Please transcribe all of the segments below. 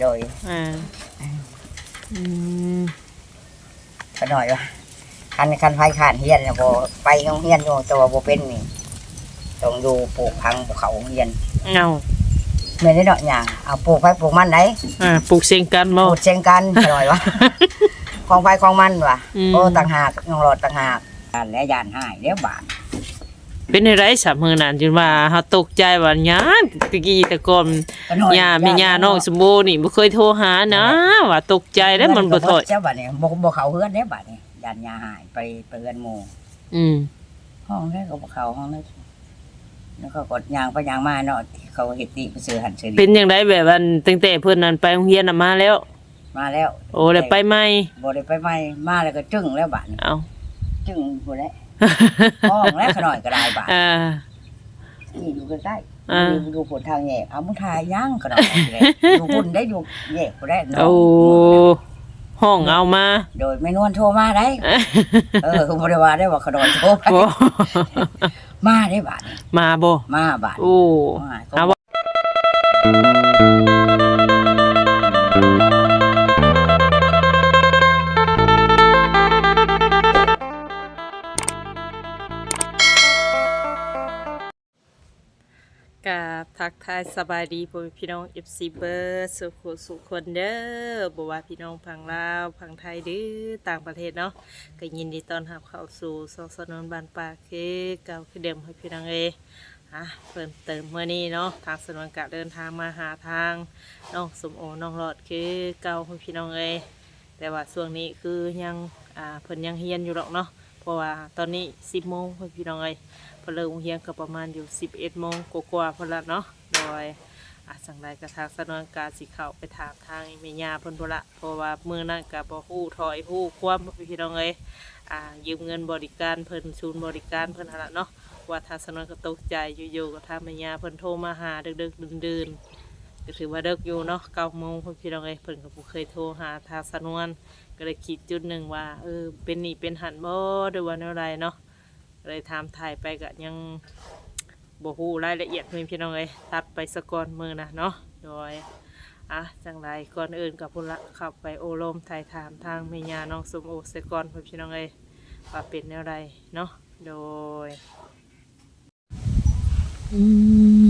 โดยอ่าอืมขน่อยว่าคันคันไฟขานเฮียนเนี่ยบ่ไปโรงเฮียนอยู่แต่ว่าบ่เป็นนี่ต้องอยู่ปลูกพังภูเขาโรงเฮียนเอาแม่นได้ดอกหยังเอาปลูกไฟปลูกมันได้อ่าปลูกเสียงกันบ่พูดเช่งกันขน่อยว่าของไฟของมันว่ะอืม โอ้ต่างหากน้องรอดต่างหากอันและยานหายเดี๋ยวบาด เป็นอะไรสามมื้อนั้นจนว่าเฮาตกใจว่าหยังตะกี้แตะก่อนขน่อยย่าแม่ย่าน้องสมบูรณ์นี่บ่เคยโทรหานะ ว่าตกใจแล้วมันบ่ถอยเจ้าบัดนี้บ่บ่เข้าเฮือนเด้บัดนี้ยานยาหายไปไปเฮือนหมู่อืมห้องได้ก็บ่เข้าห้องได้แล้วก็กดยางไปยางมาเนาะที่เขาเฮ็ดติไปซื้อหันซื้อเป็นนี่จังไดแบบว่าตั้งแต่เพิ่นนั้นไปโรงเรียนน่ะมาแล้ว มาแล้ว โอ้แล้วไปใหม่บ่ได้ไปใหม่มาแล้วก็จึ้งแล้วบัดนี้เอาจึงพูดแล้ว ห้องแล้วขน่อยก็ได้บาทอ่านี่อยู่ใกล้อ่าๆดูดูผลทางแยกเอามุทายย่างขน่อยเลยดูพุ่นได้อยู่แยกก็ได้เนาะโอ้ห้องเอามาโดยไม่นวลโทรมาได้ เออบริวารได้ว่าขน่อยโทรไปบ่มาได้บาทมาบ่มาบาทโอ้มาเอาบ่ ทักทายสบายดีพ่อพี่น้อง FC เบอร์สุขสุขคนเด้อบ่ว่าพี่น้องพังลาวพังไทยหรือต่างประเทศเนาะก็ยินดีต้อนรับเข้าสู่สองสนนบานป่าคือเก่าคือเดิมให้พี่น้องเออะเพิ่มเติมเมื่อนี้เนาะทางสนวนกะเดินทางมาหาทางน้องสมโอน้องหลอดคือเก่าให้พี่น้องเอยแต่ว่าช่วงนี้คือยังอ่าเพิ่นยังเฮียนอยู่หรอกเนาะเพราะว่าตอนนี้10โมงให้พี่น้องเอ เพลิกโรงเรียนก็ประมาณอยู่ 11โมงกว่าๆพนละเนาะโดยอาสังใดกระทางสนวนการสิเข้าไปถามทางเมียาเพิ่นพละเพราะว่ามือนั้นก็บ่ฮู้ถอยฮู้ความพี่น้องเอ้ยอ่ายืมเงินบริการเพิ่นศูนบริการเพิ่นหั่นละเนาะว่าทางสนวนก็ตกใจอยู่ๆก็ทางเมียาเพิ่นโทรมาหาดึกๆดื่นๆก็ถือว่าดึกอยู่เนาะ9โมงพี่น้องเอ้ยเพิ่นก็บ่เคยโทรหาทางสนวนก็เลยคิดจุดหนึ่งว่าเออเป็นหนี้เป็นหันบ่หรือว่าแนวใดเนาะ เลยถามถ่ายไปก็ยังบ่ฮู้รายละเอียดเพิ่นพี่น้องเอ้ยตัดไปสะกอนมือนะเนาะโดยอะจังไรก่อนอื่นกับพุ่นละข้าไปโอโลมถ่ายถามทางแม่ย่าน้องสมโอสยก่อนเพิ่นพี่น้องเอ้ยว่าเป็นแนวใดเนาะโดยอืม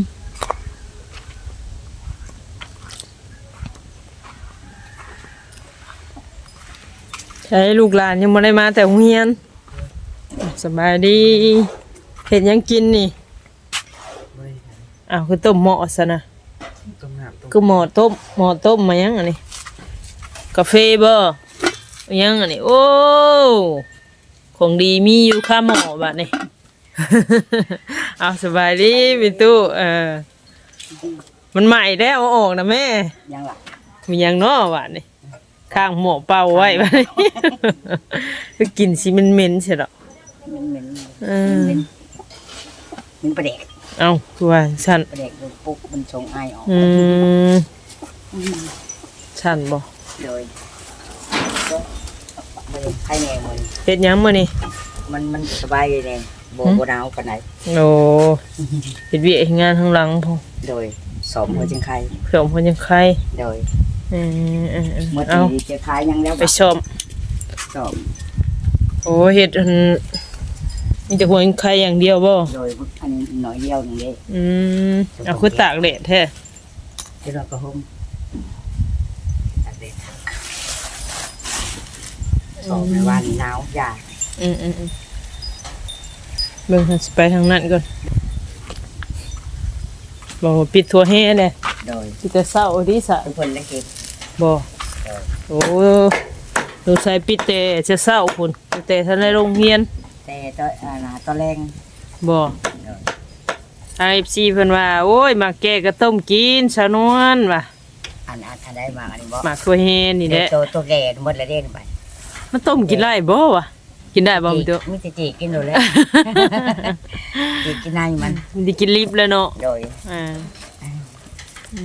ใช่ลูกหลานยังไม่ได้มาแต่โรงเรียน สบายดีเห็ดหยังกินนี่อ้าวคือต้มหม้อซะนะต้มน้ำต้มคือหม้อต้มหม้อต้มมายังอันนี้กาแฟบ่ยังอันนี้โอ้ของดีมีอยู่ข้าหม้อบัดนี้เอาสบายดีพี่ตู้เออมันใหม่แล้วเอาออกนะแม่ยังล่ะมีหยังเนาะบัดนี้ข้างหม้อเป่าไว้บัดนี้ก็กินสิมันเหม็นๆใช่หรอ มันเหม็นเอมันอมันประเด็กเอาคือว่าฉันประเด็กโดนปุ๊บมันชงไอออกอืมฉันบ่โดยก็ประเด็กไข้แน่มันเฮ็ดหยังมื้อนี้มันมันสบายเลยแน่บ่บ่หนาวปานใดโอ้เฮ็ดเวียกเฮ็ดงานข้างหลังพอโดยสอมหัวจังไข่เพิ่นเพิ่นยังใครโดยเออเออเออเมื่อเอาทีจะขายยังแล้วไปชมสอมโอ้เฮ็ดอัน มีแต่หัวใครอย่างเดียวบ่โดยอันนี้หน่อยเดียวนึงเด้อืมเอาคือตากแดดแท้ที่เราก็ห่มตัดเด็ดสอมในวันหนาวยาอืมอืมอืมเบิ่งให้สิไปทางนั้นก่อนบ่ว่าปิดทั่วแฮ่เลยโดยสิแต่เช้าดีซะทุกคนได้กินบ่โอ้ดูใส่ปิดแต่จะเช้าพุ่นแต่ท่านในโรงเรียน แต่ตอนอ่าหนาตอนแรงบ่โดยทาง FC เพิ่นว่า โอ้ยมาแก่ก็ต้มกินสาวนวลว่ะอันอันอันได้มาอันนี้บ่หมากตัวเฮนนี่แหละตัวตัวแก่หมดแล้วเด่นไปมันต้มกินได้บ่วะกินได้บ่มีตัวมีแต่จีกินอยู่แล้ว จีกินในมัน มันได้กินลิบแล้วเนาะโดยอ่าอื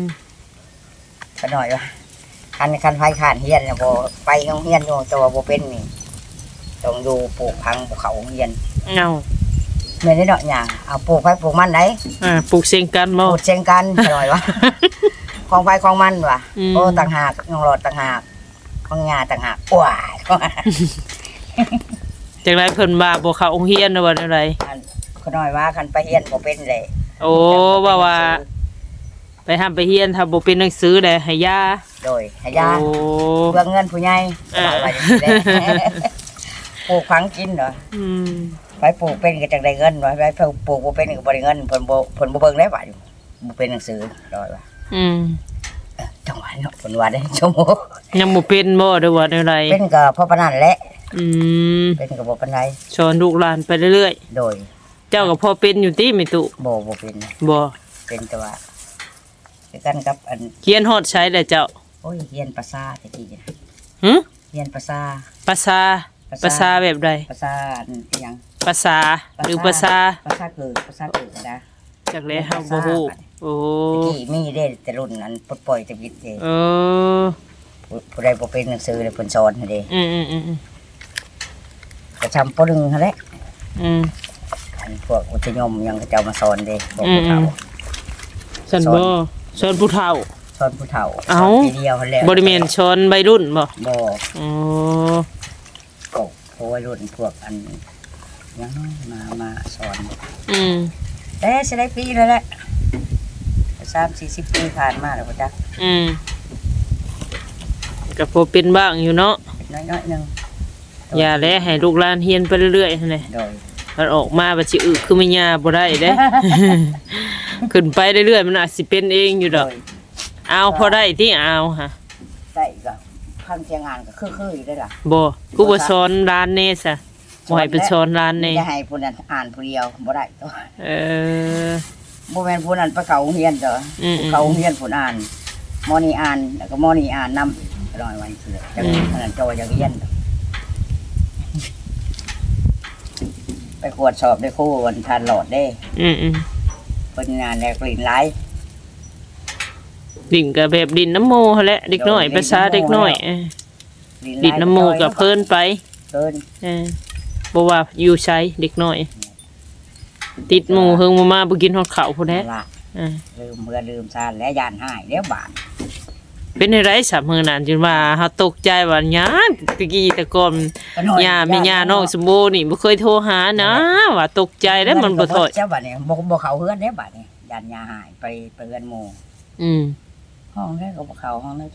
มก็หน่อยว่าคันคันไฟขานเฮียนเนี่ยบ่ไปโรงเฮียนอยู่แต่ว่าบ่เป็นนี่ ต้องอยู่ปลูกพังภูเขาโรงเฮียนเอาแม่นได้ดอกหยังเอาปลูกไฟปลูกมันได้อ่าปลูกเสียงกันบ่พูดเช่งกันขน่อยว่าของไฟของมันว่ะอืม โอ้ต่างหากน้องหลอดต่างหากของยาต่างหากว้ายจังไดเพิ่นว่าบ่เข้าโรงเรียนหรือว่าจังไดอันเขาน้อยว่าคันไปเฮียนบ่เป็นเลยโอ้ว่าว่า ไปทำไปเรียนถ้าบ่เป็นหนังสือได้ให้ยาโดยให้ยาโอ้เพื่อเงินผู้ใหญ่อ่าว่าว่าอย่างนี้แหละ ปลูกพังกินเหรออืมไปปลูกเป็นก็จังได้เงินวะไปปลูกบ่เป็นก็บ่ได้เงินเพิ่นบ่เพิ่นบ่เบิ่งได้ว่าอยู่บ่เป็นหนังสือดอยว่าอืมเอ้อจังหวะเนาะเพิ่นว่าได้ชั่วโมงยังบ่เป็นบ่หรือว่าจังไดเป็นก็เพราะปานนั้นแหละอืมเป็นก็บ่ปานใดสอนลูกหลานไปเรื่อยโดยๆ เจ้าก็พอเป็นอยู่ติแม่ตุบ่บ่เป็นนะบ่เป็นแต่ว่าคือกันกับอันเขียนฮอดใช้ได้เจ้าโอ้ยเรียนภาษาตะกี้นะหึเรียนภาษาภาษา ภาษาแบบใดภาษาอันอิหยังภาษาหรือภาษาภาษาเกิดภาษาเกิดนะจากแล้วเฮาบ่ฮู้โอ้ตะกี้มีเด้แต่รุ่นนั้นปลดปล่อยแต่วิทย์เด้เออผู้ผู้ใดบ่เป็นหนังสือเลยเพิ่นสอนให้เด้อืมอืมอืมอืมกระชำปหนึงหั่นแหละอืมอันพวกอุตยมยังเขาเจ้ามาสอนเด้บอกผู้เฒ่าอืมสันบ่สอนผู้เฒ่าสอนผู้เฒ่าเอ้าสนปีเดียวหั่นแหละบ่ได้แม่นสอนวัยรุ่นบ่บ่อ๋อก็พ วกวัยรุ่นพวกอันยังมามาสอนอืมแต่สิได้ปีแล้วแหละ3 40ปีผ่านมาแล้วบ่จ๊ะอืมก็พอเป็นบ้างอยู่เนาะน้อยๆหนึงอย่าแลให้ลูกหลานเฮียนไปเรื่อยๆหั่นแหละโดยมันออกมาบัดสิอึคือไม่ยาบ่ได้เด้ ขึ้นไปเรื่อยๆมันอาจสิเป็นเองอยู่ดอกโดยเอาพอได้ที่เอาฮะได้ก็ พันเทียงงานก็คือๆอยู่ได้ล่ะบ่กูบ่สอนร้านเน่ซะบ่ให้ไปสอนร้านเน่จะให้ผู้นั้นอ่านผู้เดียวบ่ได้ตัวเออบ่แม่นผู้นั้นไปเขาโรงเรียนเด้ออืมๆเขาโรงเรียนผู้อ่านมอนี่อ่านแล้วก็มอนี่อ่านนำร้อยวันคือจังอืมอันนั้นโจอยากเรียนไปขวดสอบได้ครู่วันทานหลอดได้อืมอืมเพิ่นงานแลกลิ่นหลาย ดิ่งกับแบบดินน้ำโมหั่นแหละเด็กน้อยโดยภาษาเด็กน้อยเออดินน้ำโมกับเพิ่นไปเพิ่นเออบ่ว่าอยู่ใช้เด็กน้อย ติดหมู่เฮิงบ่มาบ่กินฮอดข้าวพุ่นแหละละเออลืมเมื่อลืมซานและยานหายเดี๋ยวบาดเป็นไรสามมื้อนั้นจนว่าเฮาตกใจว่าหยังตะกี้แต่ก่อนก็น้อยย่าแม่ย่าน้องสมบูนี่บ่เคยโทรหานะว่าตกใจแล้วมันบ่ถอย เจ้าบัดนี้บ่บ่เข้าเฮือนเด้บัดนี้ยานยาหายไปไปเฮือนหมู่อืม ห้องได้ก็บ่เข้าห้องนั้น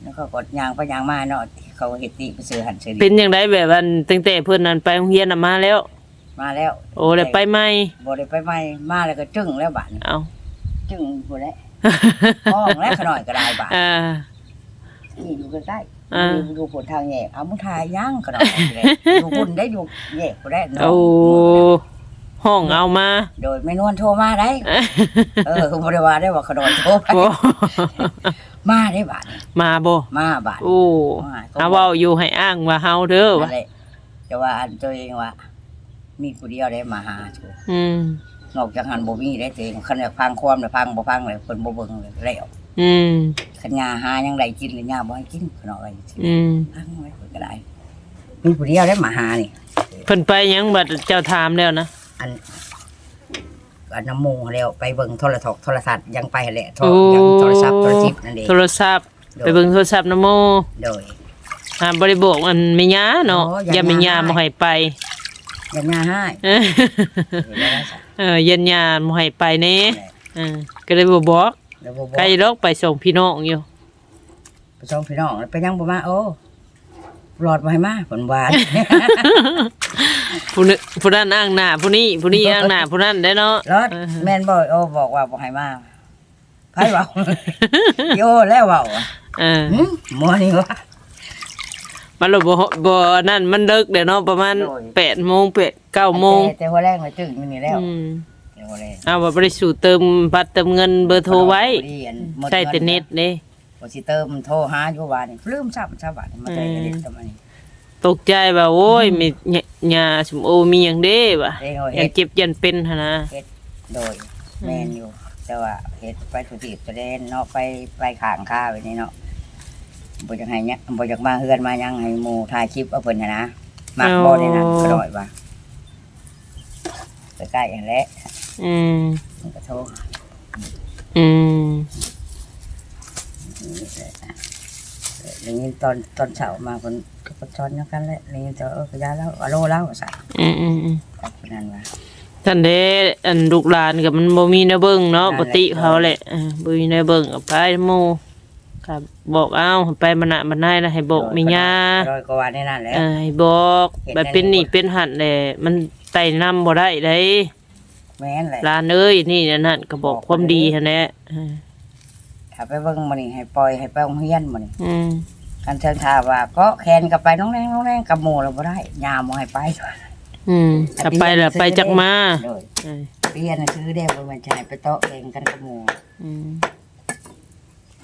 แล้วเขากดยางไปยางมาเนาะที่เขาเฮ็ดติไปซื้อหันซื้อเป็นนี่จังไดแบบว่าตั้งแต่เพิ่นนั้นไปโรงเรียนน่ะมาแล้ว มาแล้วโอ้แล้วไปใหม่บ่ได้ไปใหม่มาแล้วก็จึ้งแล้วบัดนี้เอ้าจึ้งพุ่นแหละห้องแล้วขน่อยก็ได้บัดอ่าที่อยู่ใกล้อ่าๆอยู่ผลทางแยกเอามึงทายย่างขน่อยเลยอยู่พุ่นได้อยู่แยกบ่ได้เนาะโอ้ ห้องเอามา โดยแม่นวลโทรมาได้ เออคือบ่ได้ว่าได้ว่าขน่อยโทรไปบ่มาได้บัดนี้มาบ่มาบัดโอ้เอาเว้าอยู่ให้อ้างว่าเฮาเด้อนั่ว่ะนแหละแต่ว่าอันตัวเองว่ามีผู้เดียวได้มาหาโชว์อืมนอกจากหันบ่มีได้ตัวเองคันอยากพังความน่ะพังบ่พังเลยเพิ่นบ่เบิ่งเลยแล้วอืมคันยาหายังได้กินเลยยาบ่ให้กินขนาดอะไรอืมพังไว้เพิ่นก็ได้มีผู้เดียวได้มาหานี่เพิ่นไปหยังบัดเจ้าถามแล้วนะ อันอันน้ำมูแล้วไปเบิ่งโทรทัศน์โทรทัศน์ยังไปแหละโทรโอ้ยังโทรศัพท์โทรศัพท์นั่นเองโทรศัพท์ไปเบิ่งโทรศัพท์นะโมโดยอ่าบ่ได้บอกมันแม่ย่าเนาะโอ้อย่าแม่ย่าอย่าบ่ให้ไปยันยาให้เออเดี๋ยวได้ซะเออเย็นย่าบ่ให้ไปแน่เออก็เลยบ่บอกแล้วบ่บอกใครลอกไปส่งพี่น้องอยู่ไปส่งพี่น้องแล้วไปยังบ่มาโอ้ รอดบ่ให้มาเพิ่นว่าผู้นึผู้นั้นอ้างหน้าผู้นี้ผู้นี้อ้างหน้าผู้นั้นได้เนาะรอดเออแม่นบ่โอ้บอกว่าบ่ให้มาไผเว้า โยแล้วเว้าอะเออหึหมัวนี่ว่า มันบ่บ่นั่นมันเลิกเดี๋ยวเนาะประมาณโดย8โมง8 9โมงแต่แต่หัวแรงมาจึงอยู่นี่แล้วอืมแต่หัวแรงเอาว่าบ่ได้สู่เติมบัตรเติมเงินเบอร์โทรไว้ พอดีอันหมดใช้แต่เน็ตเด้ บ่สิเติมโทรหาอยู่ว่านี่ลืมซ้ํซะบัดนี้มาได้เน็ตทำไมตกใจว่าโอ้ยมีหยหญ้าสมโอมีหยังเด้ว่ะเด้เอาอเฮ็ยัดงเจ็บยันเป็นหั่นนะโดยแม่นอยู่ แต่ว่าเฮ็ดไปทุติบแสดงเนาะไปไปข้างค่าไว้นี่เนาะบ่อยากให้เนี่ยบ่อยากมาเฮือนมาหยังให้หมู่ถ่ายคลิปเอาเพิ่นน่ะนะมักบ่ได้นั่นก็ดอยว่าใกล้ๆอันแหละอืมมันก็โทรอืม ได้ยินตอนตอนเช้ามาคนก็ประชอนเดียวกันแหละได้ยินแต่ว่าเออก็ยาแล้วอะโลแล้วว่าซั่นอืมอืมอืมแต่คนนั้นว่าท่านเด้อันลูกหลานก็มันบ่มีแนวเบิ่งเนาะนั่นแหปละกติเขาแหละเออบ่มีแนวเบิ่งก็ไปหมู่ครับบอกเอาไปมานะมาได้นะให้บอกมีญาร้อยกว่าวันนี่นั่นแหละ เออให้บอกเห็นแบบเป็นแน่ๆหนี่เป็นหันแหละมันไต่นำบ่ได้เด้แม่นแหละหลานเอ้ยนี่นั่นนั่นก็บอกความดีหั่นแหละเออถ้าไปเบิ่งมื้อนี้ให้ปล่อยให้ไปโรงเรียนมื้อนี้อืม กันเชิญทาว่าก็แขนก็ไปน้องแรงน้องแรงกับหมู่เราบ่ได้ยามบ่ให้ไปอืมถ้าไปแล้วไปจักมาเลยเออเปลี่ยนน่ะคือได้บ่แม่นจะให้ไปเตาะเองกันกับหมู่อืม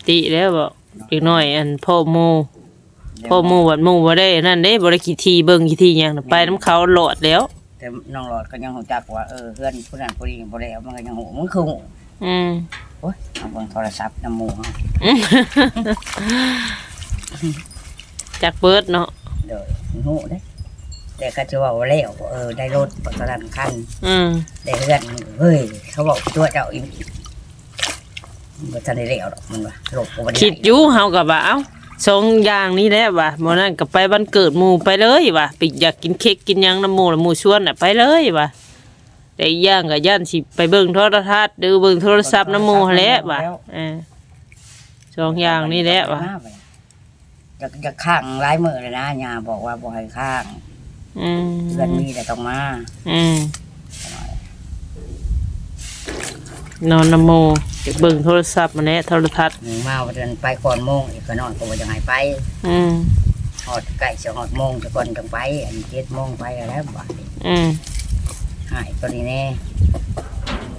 ติแล้วบอกอีกหน่อยอันพ่อหมู่พ่อหมู่วัดหมู่บ่ได้นั่นเด้บ่ได้กี่ทีเบิ่งกี่ทีหยังน่ะไปน้ำเขาโหลดแล้ว แต่น้องหลอดก็ยังฮู้จักว่าเออเพื่อนผู้นั้นผู้นี้บ่ได้เอามันก็ยังฮู้มันคือฮู้อืมโอ้ยเอาเบิ่งโทรศัพท์นำหมู่ เฮาจักเบิดเนาะเด้อมันฮู้เด้แต่ก็จะว่าแล้วเออได้รถปัตนคันอืมได้เฮือนเฮ้ยเขาบอกตัวเจ้าอีกบ่ทันได้แล้วดอกมันว่าโลกก็บ่ได้คิดอยู่เฮาก็ว่าเอ้าสองอย่างนี้แหละว่ะมื้อนั้นก็ไปวันเกิดหมู่ไปเลยว่ะไปอยากกินเค้กกินหยังนำหมู่แล้วหมู่ชวนน่ะไปเลยว่ะแต่อีกอย่างก็ย่านสิไปเบิ่งโทรทัศน์ดูเบิ่งโทรศัพท์นำหมู่หั้นแหละว่ะเออสองอย่างนี้แหละว่ะ จะจะข้างหลายมือเลยนะยาบอกว่าบ่ให้ข้างอืมเพื่อนมีแต่ต้องมาอืมนอนนำหมู่อยากเบิ่งโทรศัพท์มาแหละโทรทัศน์หนึ่งมาวันเดือนไปก่อนโมงอีกก็นอนก็บ่จะให้ไปอืมหอดใกล้จะหอดโมงจะก่อนจังไป อันเจ็ดโมงไปแล้วบ่ายอืมหายตัวนี้แน่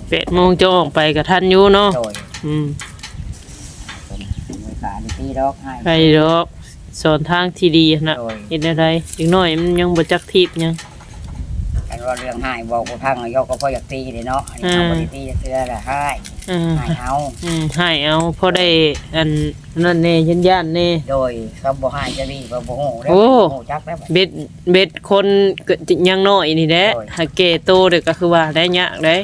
แปดโมงจะออกไปกับท่านอยู่เนาะโดยอืมมือขาดีตีดอกให้ใครดอก สอนทางที่ดีนะโดย เห็นอะไรอีกหน่อยมันยังบ่จักทิพย์ยังอันว่าเรื่องหายบอกบ่พังยกก็พออยากตีเลยเนาะอันนี้อืมเอาบ่ได้ตีจะเตือละหายอืมหายเอาอืมให้เอาพอได้อันนั่นแน่ยันย่านๆแน่ โดยเขาบ่หายจะดีก็บ่ฮู้แล้วโอ้ บ่ฮู้จักแล้วบัด เบ็ดเบ็ดคนก็ยังน้อยนี่แหละโอ้ย หาเกโตเด็กก็คือว่าได้ยากได้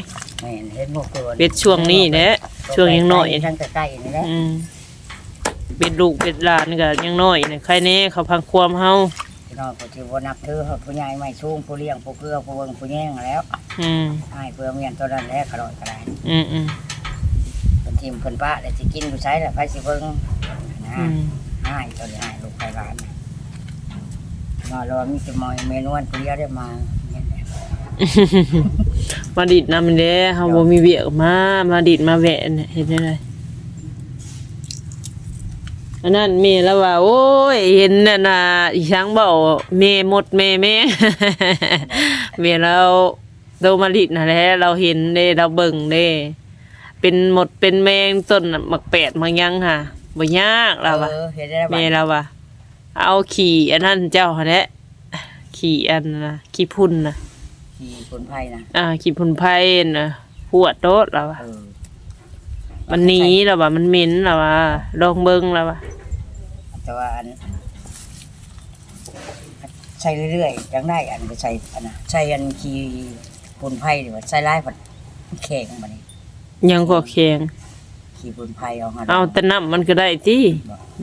แม่นเห็นบ่เกินเบ็ดช่วงนี้แหละช่วงยังน้อยทั้งใกล้ๆนี่แหละอืม เบ็ดลูกเบ็ดหลานก็ยังน้อยนี่ใครแน่เขาพังความเฮาพี่น้องก็ถือว่านับถือเขาผู้ใหญ่ไม่สูงผู้เลี้ยงผู้เกลือผู้เบิ่งผู้แย่งแล้วอืมให้เพื่อเมียนตัวนั้นแหละกระโดดกระไดอืมอืมเป็นทีมคนป้าแต่สิกินผู้ใช้แหละไปสิเบิ่งนะอืมให้ตัวนี้ให้ลูกไปร้านน่ะมารอมีจะมอยเมนูอันผู้เดียวได้มาเนี่ยแหละมาดิดนำเด้เฮาบ่มีเวียกมามาดิดมาแวะเนี่ยเห็นได้เลย อันนั้นแม่แล้วว่า โอ้ย เห็นน่ะน่ะอีช้างเบาแม่หมดแม่แม่ แม่เราโตมาดิดน่ะแหละเราเห็นเด้เราเบิ่งเด้ เป็นหมดเป็นแมงต้นน่ะมักแปดมักยังค่ะบ่ยากเราว่าเออเห็นได้แม่บ้างเราว่าเอาขี่อันนั้นเจ้าหั่นแหละขี่อันน่ะขี่พุ่นน่ะ ขี่คนไผ่นะอ่าขีดพุ่นไผ่นะหัวโต๊ดแล้ววะเออมันหนีแล้ววะมันเหม็นแล้ววะลองเบิ้งแล้ววะ แต่ว่าอันใช้เรื่อยๆยังได้อันก็ใช้อันน่ะใช้อันขี่คนไผ่ดีกว่าใช้ไล่ผัดแข็งมานี่ยังก็แข็งขี่คนไผ่เอาหันเอาแต่น้ำมันก็ได้ที่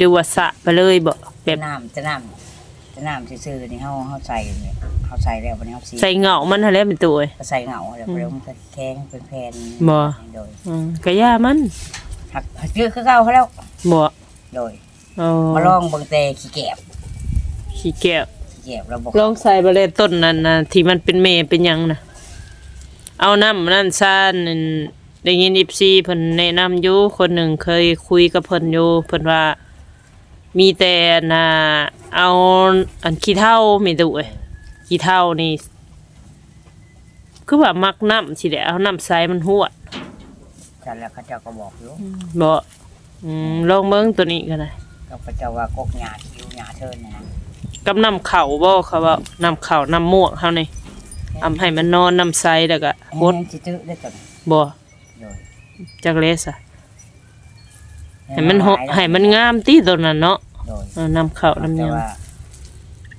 ดูว่าสระไปเลยบ่แบบน้ำจะน้ำจะน้ำซื่อๆนี่เฮาเฮาใส่เนี่ยเฮาใส่แล้วบัดนี้เฮาสีใส่เหงามันหั่นแหล้วเป็นตัวเอ้ยก็ใส่เหงาแล้วเดี๋ยวมันก็แข็งเป็นแผ่นบ่โดยอืมกะย่ามันหักหักเยอะคือเก่าเขาแล้วบ่โดย เอามาลองเบิ่งแต่ขี้แกบขี้แก้วขี้แกบเราบอกลองใส่ไปเลยต้นนั้นนะที่มันเป็นเมเป็นหยังนะเอาน้ำนั่นซ่านนั่นได้ยินอิปซีเพิ่นแนะนำอยู่คนหนึ่งเคยคุยกับเพิ่นอยู่เพิ่นว่า มีแต่น่ะเอาอันขี้เท่ามีตุเอ้ยขี้เท่านี่ คือว่ามักน้ำสิแหละเอาน้ำใส่มันหวดจันแล้วเขาเจ้าก็บอกอยู่บ่อืมลองเบิ่งตัวนี้ก็ได้ ก็พระเจ้าว่ากกหญ้าคิวหญ้าเทินนะนะกับน้ำเข่าบ่เขาว่าน้ำเข่าน้ำม่วงเฮานี่เอาให้มันนอนน้ำใสแล้วก็หดแห้งสิตื้อได้ตัวนี้บ่โดยจักเลสอะให้มันหให้มันงามติตัวนั้นเนาะโดยเอาน้ำเข่าน้ำหแต่ยังว่า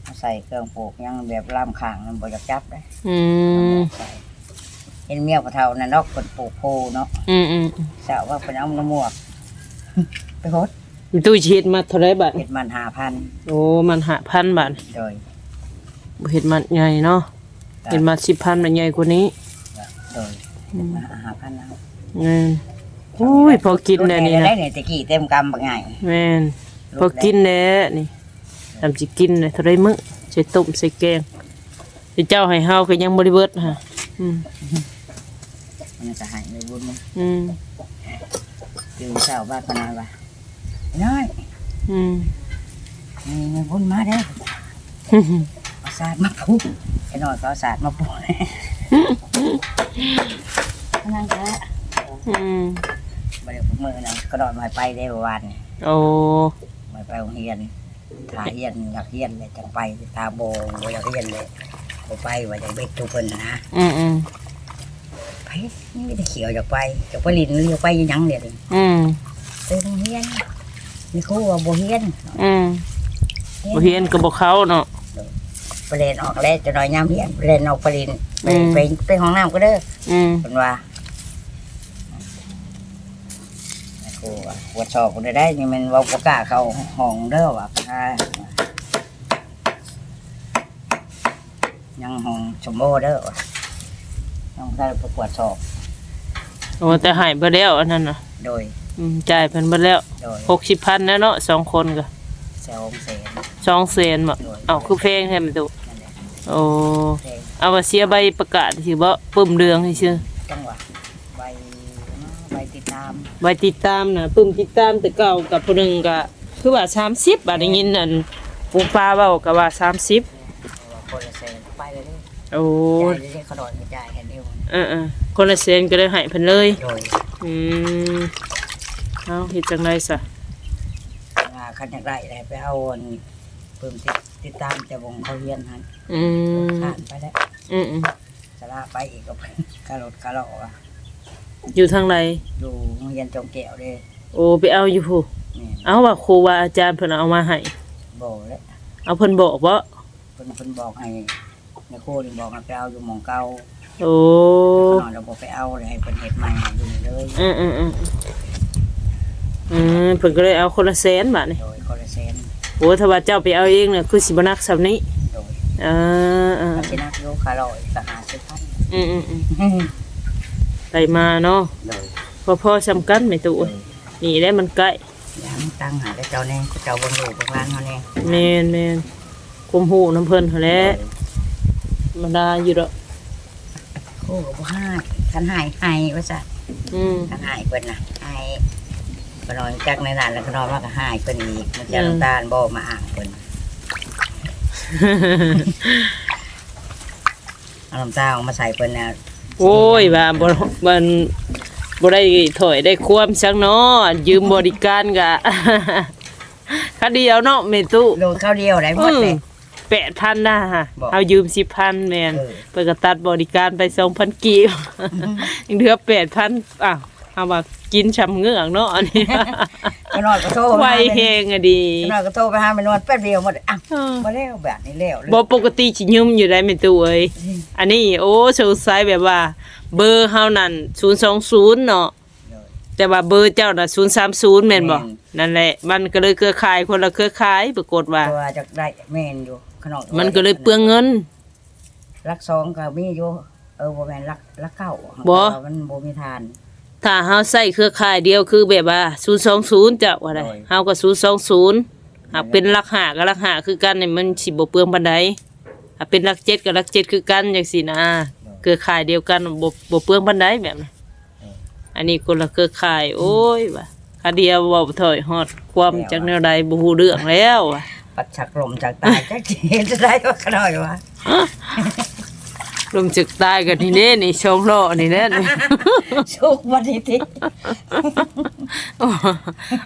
เอาใส่เครื่องปลูกยังแบบล่ามข้างมันบ่อยากจับได้อืมใส่เห็นเมียกระเทานั่นเนาะคนปลูกโพเนาะอืมอืมสาวว่าเป็นเอาน้ำมวกไปโหดมี ตู้เฮ็ดมาเท่าไรบาทเฮ็ดมันห้าพันโอ้มันหาพันบาทโดยบ่เฮ็ดมันใหญ่เนาะเฮ็ดมาสิบพันมันใหญ่กว่านี้โดยเฮ็ดมาห้าพันแล้วอืมโอ้ยพอกินแน่นี่ได้นะเนี่ยตะกี้เต็มกำบักไงแม่นพอกินแน่นี่ทำสิกินเลยเท่าไรมื้อใส่ต้มใส่แกงสิเจ้าให้เฮาก็ยังบ่ได้เบิดฮะอืมมันจะหายในบุญนะอืมตื่นเช้าบ้านก็นอนว่า น้อยอืมมีในบุญมาเด้อเอาศาสตร์มาพูดไอ้น้อยก็เอาศาสตร์มาพูดนั่นแหละอืมบ่ได้พกมือนะก็นอนมาไปได้เมื่อวานนี่โอ้มาไปโรงเรียนถ่าเรียนอยากเรียนเลยจังไปตาโบบ่อยากเรียนเลยบ่ไปว่าจะเบ็ดทุกคนน่ะนะอืมอืมไปนี่ไม่ได้เขียวอยากไปอยากไปลินหรืออยากไปอีหยังเดี๋ยวนี้อืม ไปโรงเรียน มีครูว่าบ่เรียนอืมบ่เฮียนก็บ่เข้าเนาะไปเรียนออกแล้วจะน้อยยามเรียนไปเรียนออกไปเรียนไปอืมไปไปห้องน้ำก็เด้ออืมเพิ่นว่าครูว่าหัวชอบก็ได้ได้นี่มันเว้าบ่กล้าเข้าห้องเด้อว่าพายังห้องชมโบเด้อว่าต้องได้ประกวดสอบโอ้แต่ใหายไปแล้วอันนั้นน่ะโดย อืมจ่ายเพิ่นเบิดแล้วโดย60,000แล้วเนาะสองคนก็แซวเสนสองแสนบ่เอ้าคือแพงแท้แม่ตุนั่นแหละโอ้เพลงเอาว่าเสียใบประกาศสิบ่ปึ้มเรืองให้ซื่อจังหวะใบใบติดตามใบติดตามน่ะปึ้มติดตามแต่เก่ากับผู้หนึงก็คือว่า30บาทได้ยินนั่นปู่ป้าเว้าก็ว่า30ว่าคนละเซนไปเลยเด้โอ้จ่ายเลยเด้ขนอนกระจายแค่เดียวเออๆคนละแสนก็เลยให้เพิ่นเลย โดยอืม เอาเฮ็ดจังไดซะงาคันอยากได้อะไรไปเอาอันเพิ่มติดติดตามแต่วงเขาเรียนหันอืมผ่านไปแล้วอืมสลาไปอีกก็ไปกระโดดกระโดดอะๆอยู่ทางใดอยู่โรงเรียนจงแก้วเด้โอ้ไปเอาอยู่ผู้นี่เอาว่าครูว่าอาจารย์เพิ่นเอามาให้โบแล้วเอาเพิ่นบอกว่าเพิ่นเพิ่นบอกให้ในครูนี่บอกให้ไปเอาอยู่หมองเก่าโอ้ขนอนเราบอกไปเอาเลยให้เพิ่นเฮ็ดใหม่ให้อยู่นี่เลย อืมอืมอืม อืมเพิ่นก็เลยเอาคนละแสนบาทนี่โดยคนละเซนโอ้ถ้าว่าเจ้าไปเอาเองเนี่ยคือสิบ่นักสำนี้โดยเออเออถ้าเป็นนักโยคาร์ลอยสหาสิพันอืมอืมอืมไปมาเนาะโดยพอพอสำคัญไม่ตู้นี่แหละมันใกล้ยังตั้งหาได้เจ้าแน่เจ้าบนอยู่ประมาณเท่านี้แม่นแม่นคุมหูน้ำเพิ่นหั่นแหละธรรมดาอยู่ดอกโอ้บ่ให้คันหายหายว่าซะอืมคันหายเพิ่นน่ะ หายก็นอนจักในนั้นแล้วก็นอนมาก็หายเพิ่นอีกมันจะน้ำตาลบ่มาอ่างเพิ่นเอาน้ำตาลออกมาใส่เพิ่นน่ะโอ้ยว่าบ่มันบ่ได้ถอยได้ความสักเนาะยืมบริการกะคาเดียวเนาะแม่ตู้โลข้าวเดียวได้หมดเลยแปดพันนะฮะบอกเอายืมสิบพันแมนเออเปิดกระตัดบริการไปสองพันกีบยังเหลือแปดพันอ้าว เอาว่ากินชำเงือกเนาะอันนี้ก็นอนก็โทรไวมาเฮงอะดีก็นอนก็โทรไปหาแม่นวลแป๊บเดียวหมดอะเออบ่แล้วแบบนี้แล้วเลยบ่ปกติสิยืมอยู่ได้แม่ตู้เอ้ยอันนี้โอ้สงสัยแบบว่า เบอร์เฮานั่น020เนาะแต่ว่าเบอร์เจ้าน่ะ030แม่นบ่แม่นนั่นแหละ มันก็เลยเครือข่ายคนละเครือข่ายปรากฏว่าตัวจะได้แม่นอยู่ขนมมันก็เลยเปลืองเงินรักสองก็มีอยู่เออบ่แม่นรักรักเก้าบ่มันบ่มีทาน ถ้าเฮาใส่เครือข่ายเดียวคือแบบว่า020จะว่าได้โอ้ยเฮาก็020หากเป็นหลักห้าก็หลักห้าคือกันนี่มันสิบ่เปลืองปานใดถ้าเป็นหลักเจ็ดก็หลักเจ็ดคือกันจังซี่นะเครือข่ายเดียวกันบ่บ่เปลืองปานใดแบบนั้นอันนี้คนละเครือข่าย โอ้ยว่าคาเดียวเว้าถอยฮอดความจักแนวใดบ่ฮู้เรื่องแล้วว่ะปัดชักลมจากตายจักสิเห็นจะได้ว่าขน้อยวะ ลมจึกตายกันนี่เด้นี่ช่องล้อนี่แน่นี่สุกวันนี้ติ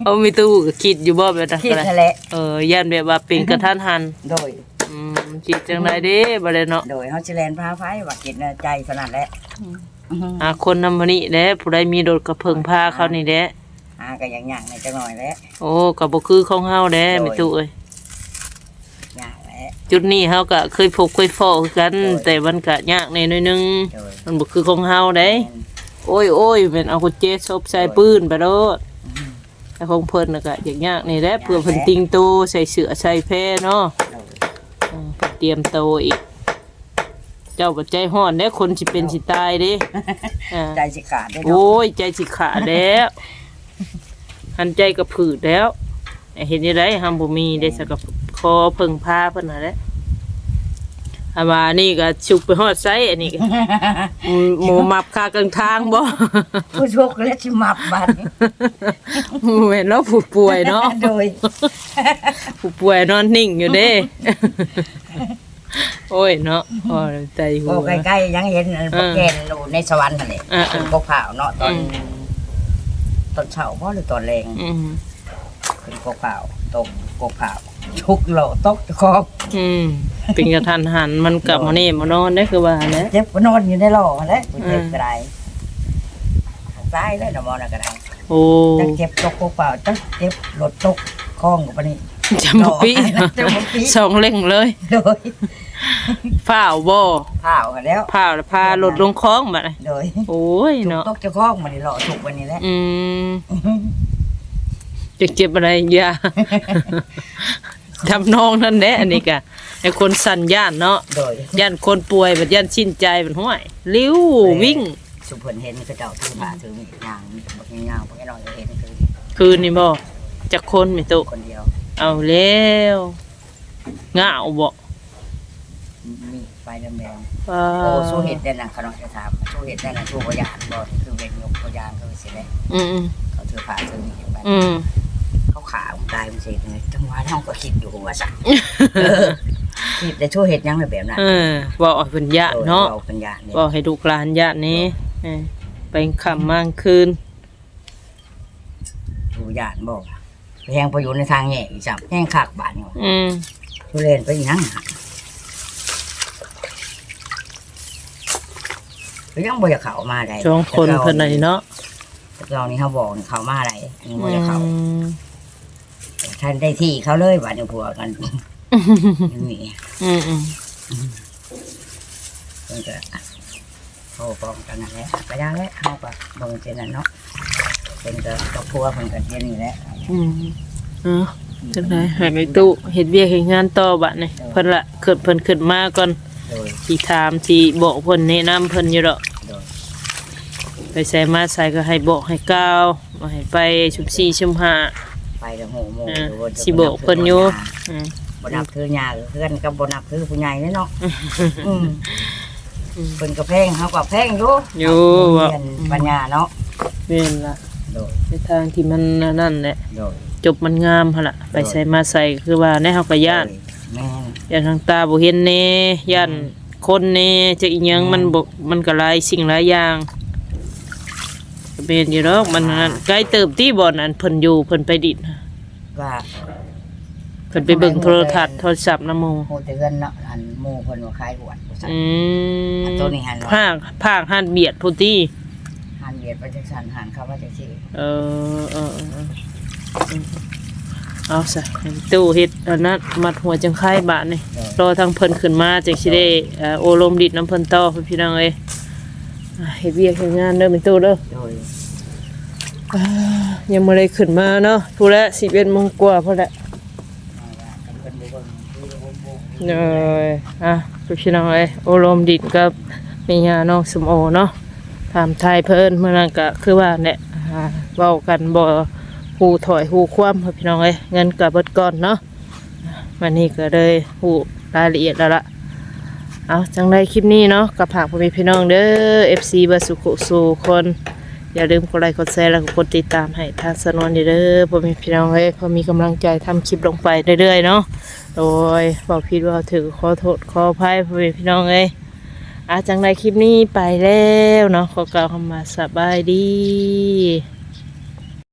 เอามีตู้ก็คิดอยู่บ่แบบนั้นคิดก็ได้นั่นแหละเออย่านแบบว่าเป็นกระทันหันโดยอืมคิดจังไดเด้บ่ได้เนาะโดยเฮาสิแลนพาไฟว่ากินน่ะใจขนาดแหละอือฮึหาคนนำมานี่แหละผู้ใดมีรถก็เพิ่งพาเขานี่แหละหาก็อย่างๆในจังหน่อยแหละโอ้ก็บ่คือของเฮาแหละโดยมีตู้เอ้ยอย่างแหละ จุดนี้เฮาก็เคยพบเคยฟ้อคือกันโดยแต่มันก็ยากแน่หน่อยหนึง โดยมันบ่คือของเฮาเด้ โอ้ยโอ้ยเป็นเอากุญแจซบใส่ปืนไปโลดแต่ของเพิ่นน่ะก็อย่างยากนี่แหละเพื่อเพิ่นติงตู้ใส่เสื้อใส่แพรเนาะโดยอืมเพิ่นเตรียมโตวอีก เจ้าก็ใจฮ้อนเด้คนสิเป็นสิตายเด้อ่า ใจสิขาดได้เนาะโอ้ยใจสิขาดแล้ว หันใจก็ผืดแล้วเห็นยังไงฮัมบ่มีได้สักกับ คอเพิ่งพาเพิ่นน่ะแหละอามานี่ก็ชุกไปฮอดไซอันนี้ก็หมูหมูมับคากลางทางบ่ ผู้โชคและสิมับบัดนี้แม่นเนาะผู้ป่วยเนาะโดยผู้ป่วยนอนนิ่งอยู่เด้ โอ้ยเนาะพอใจหัโอ้วใกล้ๆยังเห็นอันพวกแกนอยู่ในสวรรค์นั่นแหละอ่าๆเป็นพวกข่าวเนาะตอนอืมตอนเช้าบ่หรือตอนแรงอืมเป็นพวกข่าวตกพวกข่าว ชุกโลตกตะคอกอืมเป็นกระทันหันมันกลับมานี่มานอนได้คือว่าแหละเจ็บก็นอนอยู่ในหล่อแล้วเจ็บอืมก็ได้ซ้ายเลยนะมอนะก็ได้โอ้จักเจ็บตกพวกข่าวจักเจ็บรถตกคลองกับปานนี้จำบ่ปีจำบ่ปีสองเล่งเลยโดยฝ้าวบ่ข่าวกันแล้วฝ้าวแล้วพารถลงคลองบัดนี้โดยโอ้ยจุกเนาะตกเจะคล้าของมันนี่หล่อถูกวันนี้แหละอืม จะเจ็บอะไรอย่าทำนองนั่นแหละอันนี้ก็ไอ้คนสั่นย่านเนาะโดยย่านคนป่วยบัดย่านสิ้นใจมันห้วยลิ้ววิ่ง สุเพิ่นเห็นก็เจ้าถือผ้าถือมีดยางบักยาวๆพวกไอ้น้อยก็เห็นคือคืนนี่บ่จักคนไม่ตุคนเดียวเอาแล้วง่าวบ่มีไฟดำแดงอ่าโอ้สู้เห็ดได้นะขนมจะถามสู้เห็ดได้นะสู้พยานบ่คือเวรยกพยานคือสิได้อืมเขาถือผ้าถือมีดไปอืมเขาขาผมตายมันสิเลยจังหวะนั้นก็คิดอยู่ว่าสั่งเออคิดแต่ช่วยเห็ดหยังในแบบนั้นเออบอกให้เพิ่นญาติเนาะโดยเราเป็นญาติเนี่ยบอกให้ลูกหลานญาตินี้เออไปค่ำมางคืน ดูญาติบอกแหงไปอยู่ในทางแง่อีจับแหงขากบาดเนี่ยอืมทุเรนไปอีหยังหะก็ยังบ่อยากเข้ามาได้สองคนเพิ่นน่ะนี่เนาะ แต่เรานี่เขาบอกนี่เข้ามาได้ยังบ่อือยากเข้าม ท่านได้ที่เขาเลยบาดนี้ผัวกันนี่อืมอืมเพิ่นก็เขาฟ้องกันนั่นแหละก็ยังแหละเขาก็บ่เป็นนั่นเนาะเป็นก็กับผัวเพิ่นก็เรียนนี่แหละอืมเออจังไดให้ไปตู้เฮ็ดเวียกเฮ็ดงานต่อบัดนี่เพิ่นละขึ้นเพิ่นขึ้นมาก่อนโดยสิถามสิบอกเพิ่นแนะนำเพิ่นอยู่ดอกโดยไปใส่มาใส่ก็ให้บอกให้กล่าวบ่ให้ไปชุบ4ชุมห้า ไปแล้วโหโมอ่าหรือว่าจะสิบอกเพิ่นอยู่ อืม บ่นับถือยาเพื่อนก็บ่นับถือผู้ใหญ่เด้เนาะอืม เพิ่นก็แพงเฮาก็แพงอยู่อยู่ว่าเรียนปัญญาเนาะแม่นละโดยในทางที่มันนั่นแหละโดยจบมันงามหั่นล่ะไปใส่มาใส่คือว่าในเฮาก็ย่านแม่น ย่านทางตาบ่เห็นแน่ย่านคนแน่จะอีหยังมันบ่มันก็หลายสิ่งหลายอย่างก็ เป็นอยู่ดอกมันนั่นไกลเติบที่บ่อนนั้นเพิ่นอยู่เพิ่นไปดิดน่ะว่าเพิ่นไปเบิ่งโทรทัศน์โทรศัพท์นำหมู่โหแต่เฮือนเนาะอันหมู่เพิ่นว่าขายหวดว่าซั่นอืมอันตัวนี้หันว่าภาคภาคหันเบียดพุที่หันเบียดไปจังซั่นหันเข้าว่าจังซี่เออเออเออเออเอาซะให้ตู้เฮ็ดอันนั้นมัดหัวจังไคบาดนี่โดยรอทางเพิ่นขึ้นมาจังสิได้เอ่อโอลมดิดน้ำเพิ่นต่อเพิ่นพี่น้องเอ้ย อะเฮ็ดเวียกเฮ็ดงานเด้อเป็นตู้เด้อ โดยอ่ายังบ่ได้ขึ้นมาเนาะพูดแล้ว11โมงกว่าพอแล้วว่ากันเพิ่นบ่เบิ่งคือโฮมโบเอ้ยอะพี่น้องเอ้ยโอลมดิดกับแม่ย่าน้องสมโอเนาะถามทายเพิ่นเมื่อนั้นก็คือว่าเนี่ยอ่าเว้ากันบ่ฮู้ถอยฮู้ความเพิ่นพี่น้องเอ้ยเงินก็เบิดก่อนเนาะอะวันนี้ก็เลยฮู้รายละเอียดแล้วล่ะ เอาจังไรคลิปนี้เนาะกับผากพ่อแม่พี่น้องเด้อ FC บาสุขุสู่คน อย่าลืมกดไลค์กดแชร์แล้วก็กดติดตามให้ทางสนวนเด้อพ่อแม่พี่น้องเอ้ยพอมีกำลังใจทำคลิปลงไปเรื่อยๆเนาะโดยบอกผิดว่าถือขอโทษขออภัยพ่อแม่พี่น้องเอ้ยอาจังไรคลิปนี้ไปแล้วเนาะขอกล่าวคำว่าสบายดี